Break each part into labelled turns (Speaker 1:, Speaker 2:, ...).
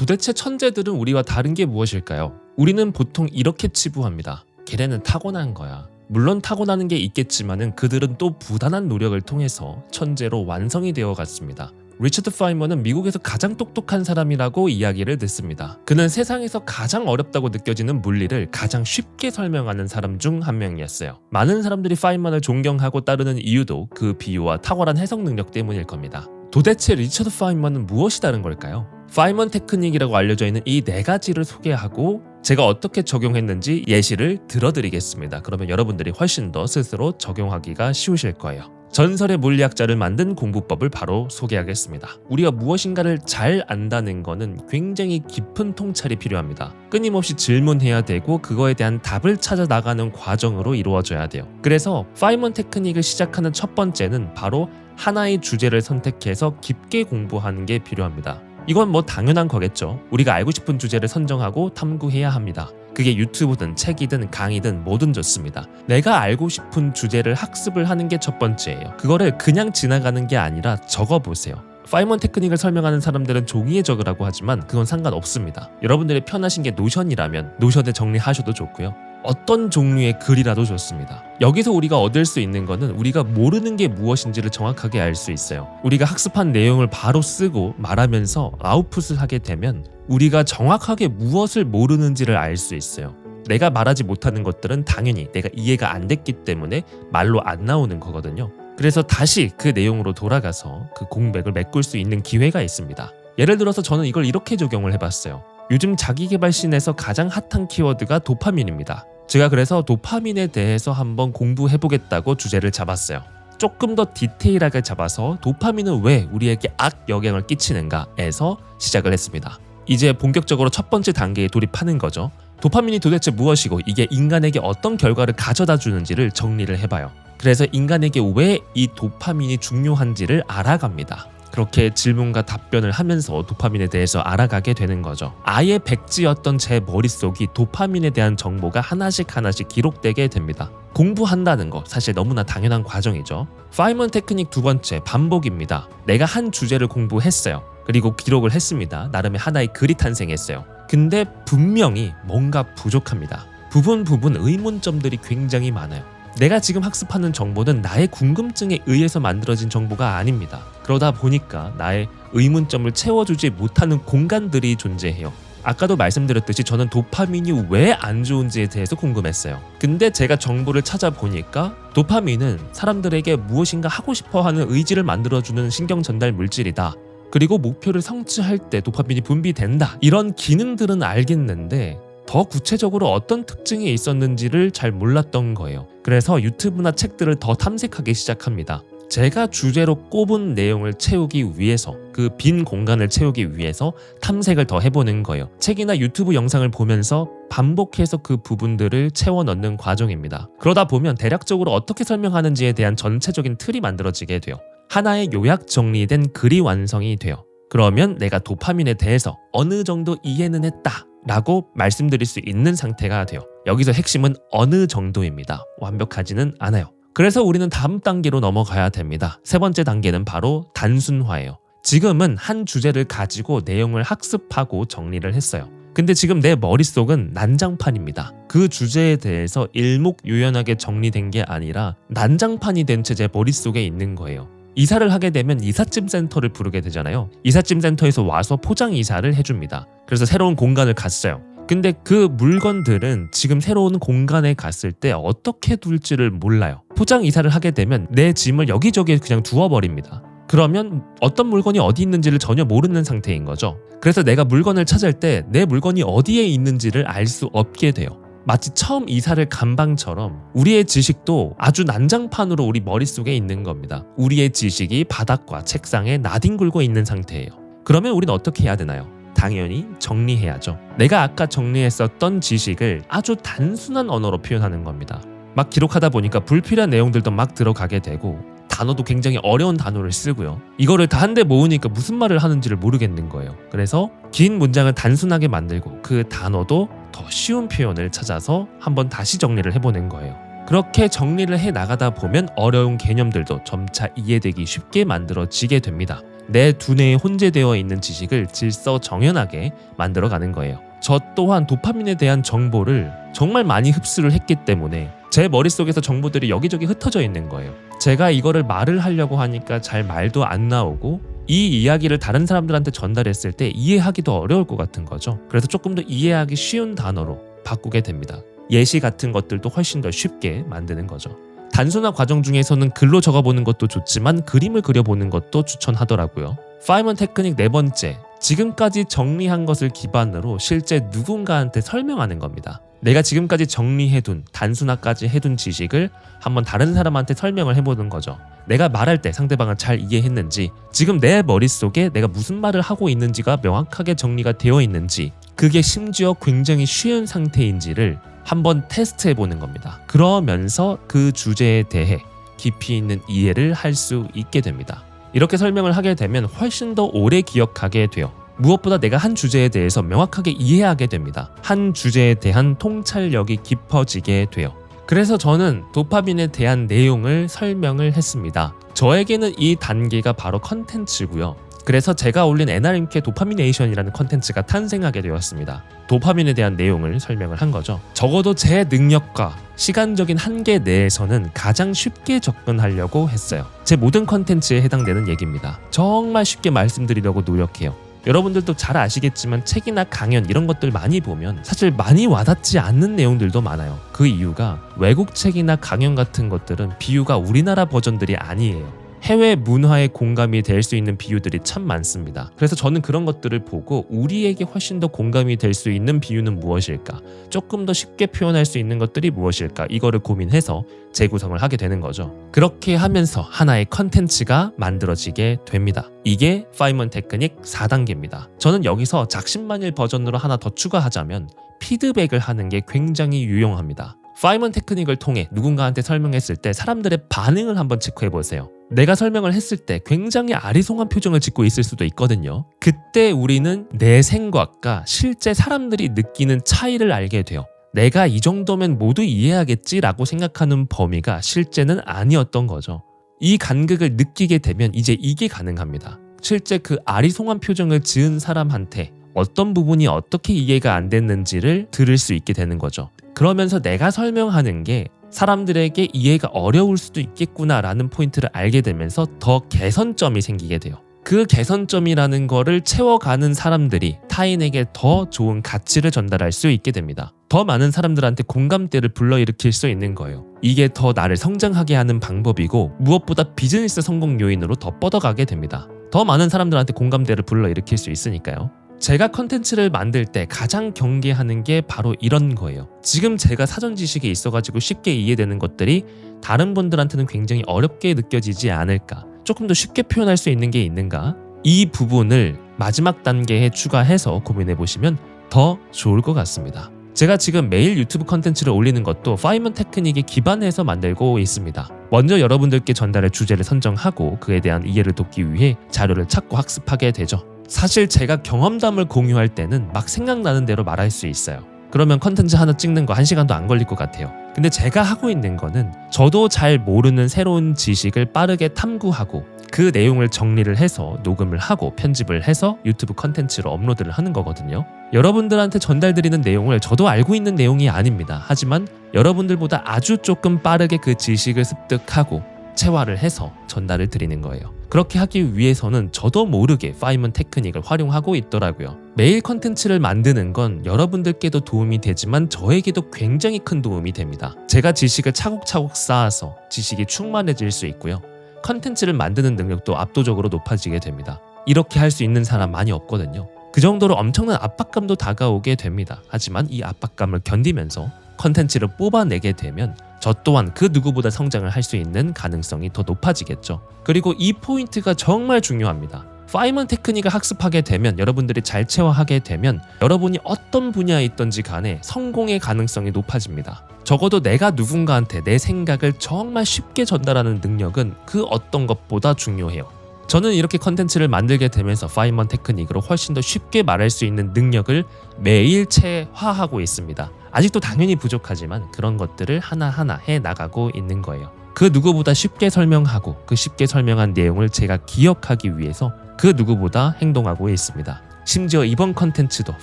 Speaker 1: 도대체 천재들은 우리와 다른 게 무엇일까요? 우리는 보통 이렇게 치부합니다. 걔네는 타고난 거야. 물론 타고나는 게 있겠지만은 그들은 또 부단한 노력을 통해서 천재로 완성이 되어 갔습니다. 리처드 파이머는 미국에서 가장 똑똑한 사람이라고 이야기를 듣습니다. 그는 세상에서 가장 어렵다고 느껴지는 물리를 가장 쉽게 설명하는 사람 중 한 명이었어요. 많은 사람들이 파이먼을 존경하고 따르는 이유도 그 비유와 탁월한 해석 능력 때문일 겁니다. 도대체 리처드 파이먼은 무엇이 다른 걸까요? 파이먼 테크닉이라고 알려져 있는 이 네 가지를 소개하고 제가 어떻게 적용했는지 예시를 들어드리겠습니다. 그러면 여러분들이 훨씬 더 스스로 적용하기가 쉬우실 거예요. 전설의 물리학자를 만든 공부법을 바로 소개하겠습니다. 우리가 무엇인가를 잘 안다는 것은 굉장히 깊은 통찰이 필요합니다. 끊임없이 질문해야 되고 그거에 대한 답을 찾아 나가는 과정으로 이루어져야 돼요. 그래서 파이먼 테크닉을 시작하는 첫 번째는 바로 하나의 주제를 선택해서 깊게 공부하는 게 필요합니다. 이건 뭐 당연한 거겠죠. 우리가 알고 싶은 주제를 선정하고 탐구해야 합니다. 그게 유튜브든 책이든 강의든 뭐든 좋습니다. 내가 알고 싶은 주제를 학습을 하는 게 첫 번째예요. 그거를 그냥 지나가는 게 아니라 적어 보세요. 파이먼 테크닉을 설명하는 사람들은 종이에 적으라고 하지만 그건 상관없습니다. 여러분들이 편하신 게 노션이라면 노션에 정리하셔도 좋고요. 어떤 종류의 글이라도 좋습니다. 여기서 우리가 얻을 수 있는 거는 우리가 모르는 게 무엇인지를 정확하게 알 수 있어요. 우리가 학습한 내용을 바로 쓰고 말하면서 아웃풋을 하게 되면 우리가 정확하게 무엇을 모르는지를 알 수 있어요. 내가 말하지 못하는 것들은 당연히 내가 이해가 안 됐기 때문에 말로 안 나오는 거거든요. 그래서 다시 그 내용으로 돌아가서 그 공백을 메꿀 수 있는 기회가 있습니다. 예를 들어서 저는 이걸 이렇게 적용을 해봤어요. 요즘 자기개발씬에서 가장 핫한 키워드가 도파민입니다. 제가 그래서 도파민에 대해서 한번 공부해 보겠다고 주제를 잡았어요. 조금 더 디테일하게 잡아서 도파민은 왜 우리에게 악 영향을 끼치는가에서 시작을 했습니다. 이제 본격적으로 첫 번째 단계에 돌입하는 거죠. 도파민이 도대체 무엇이고 이게 인간에게 어떤 결과를 가져다 주는지를 정리를 해봐요. 그래서 인간에게 왜 이 도파민이 중요한지를 알아갑니다. 그렇게 질문과 답변을 하면서 도파민에 대해서 알아가게 되는 거죠. 아예 백지였던 제 머릿속이 도파민에 대한 정보가 하나씩 하나씩 기록되게 됩니다. 공부한다는 거 사실 너무나 당연한 과정이죠. 파이먼 테크닉 두 번째 반복입니다. 내가 한 주제를 공부했어요. 그리고 기록을 했습니다. 나름의 하나의 글이 탄생했어요. 근데 분명히 뭔가 부족합니다. 부분 부분 의문점들이 굉장히 많아요. 내가 지금 학습하는 정보는 나의 궁금증에 의해서 만들어진 정보가 아닙니다. 그러다 보니까 나의 의문점을 채워주지 못하는 공간들이 존재해요. 아까도 말씀드렸듯이 저는 도파민이 왜 안 좋은지에 대해서 궁금했어요. 근데 제가 정보를 찾아보니까 도파민은 사람들에게 무엇인가 하고 싶어 하는 의지를 만들어주는 신경 전달 물질이다. 그리고 목표를 성취할 때 도파민이 분비된다. 이런 기능들은 알겠는데 더 구체적으로 어떤 특징이 있었는지를 잘 몰랐던 거예요. 그래서 유튜브나 책들을 더 탐색하기 시작합니다. 제가 주제로 꼽은 내용을 채우기 위해서 그 빈 공간을 채우기 위해서 탐색을 더 해보는 거예요. 책이나 유튜브 영상을 보면서 반복해서 그 부분들을 채워 넣는 과정입니다. 그러다 보면 대략적으로 어떻게 설명하는지에 대한 전체적인 틀이 만들어지게 돼요. 하나의 요약 정리된 글이 완성이 돼요. 그러면 내가 도파민에 대해서 어느 정도 이해는 했다. 라고 말씀드릴 수 있는 상태가 돼요. 여기서 핵심은 어느 정도입니다. 완벽하지는 않아요. 그래서 우리는 다음 단계로 넘어가야 됩니다. 세 번째 단계는 바로 단순화예요. 지금은 한 주제를 가지고 내용을 학습하고 정리를 했어요. 근데 지금 내 머릿속은 난장판입니다. 그 주제에 대해서 일목요연하게 정리된 게 아니라 난장판이 된 채 제 머릿속에 있는 거예요. 이사를 하게 되면 이삿짐 센터를 부르게 되잖아요. 이삿짐 센터에서 와서 포장 이사를 해줍니다. 그래서 새로운 공간을 갔어요. 근데 그 물건들은 지금 새로운 공간에 갔을 때 어떻게 둘지를 몰라요. 포장 이사를 하게 되면 내 짐을 여기저기 그냥 두어버립니다. 그러면 어떤 물건이 어디 있는지를 전혀 모르는 상태인 거죠. 그래서 내가 물건을 찾을 때 내 물건이 어디에 있는지를 알 수 없게 돼요. 마치 처음 이사를 간 방처럼 우리의 지식도 아주 난장판으로 우리 머릿속에 있는 겁니다. 우리의 지식이 바닥과 책상에 나뒹굴고 있는 상태예요. 그러면 우리는 어떻게 해야 되나요? 당연히 정리해야죠. 내가 아까 정리했었던 지식을 아주 단순한 언어로 표현하는 겁니다. 막 기록하다 보니까 불필요한 내용들도 막 들어가게 되고 단어도 굉장히 어려운 단어를 쓰고요. 이거를 다 한데 모으니까 무슨 말을 하는지를 모르겠는 거예요. 그래서 긴 문장을 단순하게 만들고 그 단어도 더 쉬운 표현을 찾아서 한번 다시 정리를 해보는 거예요. 그렇게 정리를 해 나가다 보면 어려운 개념들도 점차 이해되기 쉽게 만들어지게 됩니다. 내 두뇌에 혼재되어 있는 지식을 질서 정연하게 만들어가는 거예요. 저 또한 도파민에 대한 정보를 정말 많이 흡수를 했기 때문에 제 머릿속에서 정보들이 여기저기 흩어져 있는 거예요. 제가 이거를 말을 하려고 하니까 잘 말도 안 나오고 이 이야기를 다른 사람들한테 전달했을 때 이해하기도 어려울 것 같은 거죠. 그래서 조금 더 이해하기 쉬운 단어로 바꾸게 됩니다. 예시 같은 것들도 훨씬 더 쉽게 만드는 거죠. 단순화 과정 중에서는 글로 적어보는 것도 좋지만 그림을 그려보는 것도 추천하더라고요. 파이먼 테크닉 네 번째, 지금까지 정리한 것을 기반으로 실제 누군가한테 설명하는 겁니다. 내가 지금까지 정리해둔, 단순화까지 해둔 지식을 한번 다른 사람한테 설명을 해보는 거죠. 내가 말할 때 상대방을 잘 이해했는지, 지금 내 머릿속에 내가 무슨 말을 하고 있는지가 명확하게 정리가 되어 있는지, 그게 심지어 굉장히 쉬운 상태인지를 한번 테스트해 보는 겁니다. 그러면서 그 주제에 대해 깊이 있는 이해를 할 수 있게 됩니다. 이렇게 설명을 하게 되면 훨씬 더 오래 기억하게 돼요. 무엇보다 내가 한 주제에 대해서 명확하게 이해하게 됩니다. 한 주제에 대한 통찰력이 깊어지게 돼요. 그래서 저는 도파민에 대한 내용을 설명을 했습니다. 저에게는 이 단계가 바로 컨텐츠고요. 그래서 제가 올린 NRMK 도파미네이션이라는 컨텐츠가 탄생하게 되었습니다. 도파민에 대한 내용을 설명을 한 거죠. 적어도 제 능력과 시간적인 한계 내에서는 가장 쉽게 접근하려고 했어요. 제 모든 컨텐츠에 해당되는 얘기입니다. 정말 쉽게 말씀드리려고 노력해요. 여러분들도 잘 아시겠지만 책이나 강연 이런 것들 많이 보면 사실 많이 와닿지 않는 내용들도 많아요. 그 이유가 외국 책이나 강연 같은 것들은 비유가 우리나라 버전들이 아니에요. 해외 문화에 공감이 될 수 있는 비유들이 참 많습니다. 그래서 저는 그런 것들을 보고 우리에게 훨씬 더 공감이 될 수 있는 비유는 무엇일까? 조금 더 쉽게 표현할 수 있는 것들이 무엇일까? 이거를 고민해서 재구성을 하게 되는 거죠. 그렇게 하면서 하나의 컨텐츠가 만들어지게 됩니다. 이게 파이먼 테크닉 4단계입니다. 저는 여기서 작심만일 버전으로 하나 더 추가하자면 피드백을 하는 게 굉장히 유용합니다. 파이먼 테크닉을 통해 누군가한테 설명했을 때 사람들의 반응을 한번 체크해 보세요. 내가 설명을 했을 때 굉장히 아리송한 표정을 짓고 있을 수도 있거든요. 그때 우리는 내 생각과 실제 사람들이 느끼는 차이를 알게 돼요. 내가 이 정도면 모두 이해하겠지라고 생각하는 범위가 실제는 아니었던 거죠. 이 간극을 느끼게 되면 이제 이게 가능합니다. 실제 그 아리송한 표정을 지은 사람한테 어떤 부분이 어떻게 이해가 안 됐는지를 들을 수 있게 되는 거죠. 그러면서 내가 설명하는 게 사람들에게 이해가 어려울 수도 있겠구나라는 포인트를 알게 되면서 더 개선점이 생기게 돼요. 그 개선점이라는 거를 채워가는 사람들이 타인에게 더 좋은 가치를 전달할 수 있게 됩니다. 더 많은 사람들한테 공감대를 불러일으킬 수 있는 거예요. 이게 더 나를 성장하게 하는 방법이고 무엇보다 비즈니스 성공 요인으로 더 뻗어가게 됩니다. 더 많은 사람들한테 공감대를 불러일으킬 수 있으니까요. 제가 컨텐츠를 만들 때 가장 경계하는 게 바로 이런 거예요. 지금 제가 사전 지식이 있어가지고 쉽게 이해되는 것들이 다른 분들한테는 굉장히 어렵게 느껴지지 않을까. 조금 더 쉽게 표현할 수 있는 게 있는가? 이 부분을 마지막 단계에 추가해서 고민해 보시면 더 좋을 것 같습니다. 제가 지금 매일 유튜브 컨텐츠를 올리는 것도 파이먼 테크닉에 기반해서 만들고 있습니다. 먼저 여러분들께 전달할 주제를 선정하고 그에 대한 이해를 돕기 위해 자료를 찾고 학습하게 되죠. 사실 제가 경험담을 공유할 때는 막 생각나는 대로 말할 수 있어요. 그러면 컨텐츠 하나 찍는 거 1시간도 안 걸릴 것 같아요. 근데 제가 하고 있는 거는 저도 잘 모르는 새로운 지식을 빠르게 탐구하고 그 내용을 정리를 해서 녹음을 하고 편집을 해서 유튜브 컨텐츠로 업로드를 하는 거거든요. 여러분들한테 전달드리는 내용을 저도 알고 있는 내용이 아닙니다. 하지만 여러분들보다 아주 조금 빠르게 그 지식을 습득하고 체화를 해서 전달을 드리는 거예요. 그렇게 하기 위해서는 저도 모르게 파이먼 테크닉을 활용하고 있더라고요. 매일 컨텐츠를 만드는 건 여러분들께도 도움이 되지만 저에게도 굉장히 큰 도움이 됩니다. 제가 지식을 차곡차곡 쌓아서 지식이 충만해질 수 있고요. 컨텐츠를 만드는 능력도 압도적으로 높아지게 됩니다. 이렇게 할 수 있는 사람 많이 없거든요. 그 정도로 엄청난 압박감도 다가오게 됩니다. 하지만 이 압박감을 견디면서 컨텐츠를 뽑아내게 되면 저 또한 그 누구보다 성장을 할 수 있는 가능성이 더 높아지겠죠. 그리고 이 포인트가 정말 중요합니다. 파이먼 테크닉을 학습하게 되면 여러분들이 잘 체화하게 되면 여러분이 어떤 분야에 있던지 간에 성공의 가능성이 높아집니다. 적어도 내가 누군가한테 내 생각을 정말 쉽게 전달하는 능력은 그 어떤 것보다 중요해요. 저는 이렇게 컨텐츠를 만들게 되면서 파이먼 테크닉으로 훨씬 더 쉽게 말할 수 있는 능력을 매일 체화하고 있습니다. 아직도 당연히 부족하지만 그런 것들을 하나하나 해 나가고 있는 거예요. 그 누구보다 쉽게 설명하고 그 쉽게 설명한 내용을 제가 기억하기 위해서 그 누구보다 행동하고 있습니다. 심지어 이번 컨텐츠도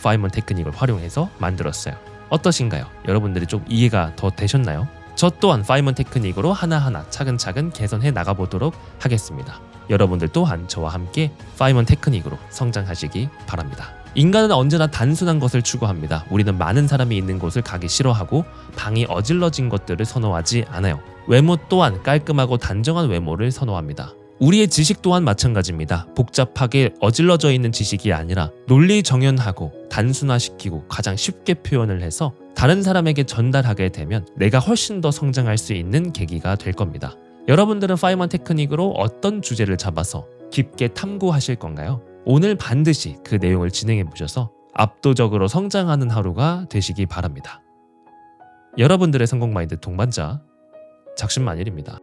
Speaker 1: 파이먼 테크닉을 활용해서 만들었어요. 어떠신가요? 여러분들이 좀 이해가 더 되셨나요? 저 또한 파이먼 테크닉으로 하나하나 차근차근 개선해 나가보도록 하겠습니다. 여러분들 또한 저와 함께 파이먼 테크닉으로 성장하시기 바랍니다. 인간은 언제나 단순한 것을 추구합니다. 우리는 많은 사람이 있는 곳을 가기 싫어하고 방이 어질러진 것들을 선호하지 않아요. 외모 또한 깔끔하고 단정한 외모를 선호합니다. 우리의 지식 또한 마찬가지입니다. 복잡하게 어질러져 있는 지식이 아니라 논리 정연하고 단순화시키고 가장 쉽게 표현을 해서 다른 사람에게 전달하게 되면 내가 훨씬 더 성장할 수 있는 계기가 될 겁니다. 여러분들은 파이먼 테크닉으로 어떤 주제를 잡아서 깊게 탐구하실 건가요? 오늘 반드시 그 내용을 진행해 보셔서 압도적으로 성장하는 하루가 되시기 바랍니다. 여러분들의 성공 마인드 동반자 작심만일입니다.